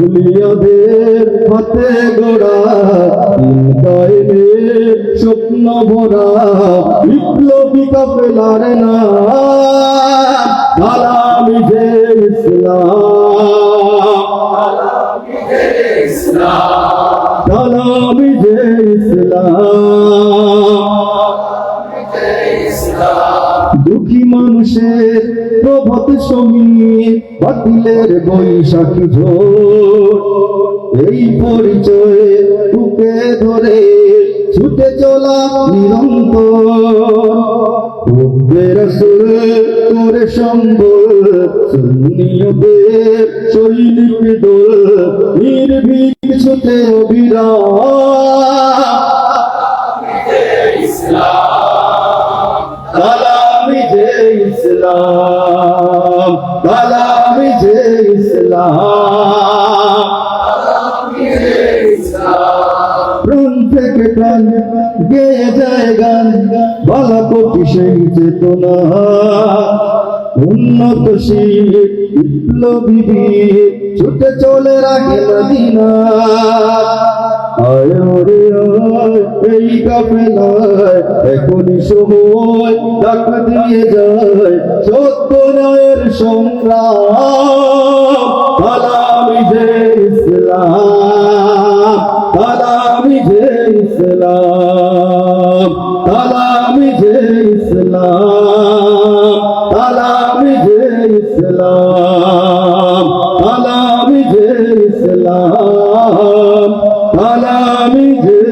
আউলিয়াদের হাতে গোড়া দিন স্বপ্ন ভরা বিপ্লবী কাফেলার না সালামি যে ইসলাম। সালামি যে ইসলাম। দুঃখী মানুষের প্রভাত সমীর বাতিলের বৈশাখী ঝোর। এই পরিচয়ে বুকে ধরে ছুটে চলা নিরন্তর। করে সম্বল সুন্নিয়দের সৈনিক দোল নির্ভীক ছুটে অবিরাম ইসলাম কালামি যে ইসলাম প্রাণ থেকে প্রাণ গেয়ে যায় গান, বলা কোটি সেই চেতনা। উন্নত শীল বিপ্লবী ছুটে চলে রাখে মদিনা। আয় ওরে আয়, এই কাফেলায় এখনই সময় ডাক দিয়ে যায়। সত্য ন্যায়ের সংগ্রাম, কালামি যে ইসলাম, কালামি যে ইসলাম, কালামি যে ইসলাম, কালামি যে ইসলাম। alamidi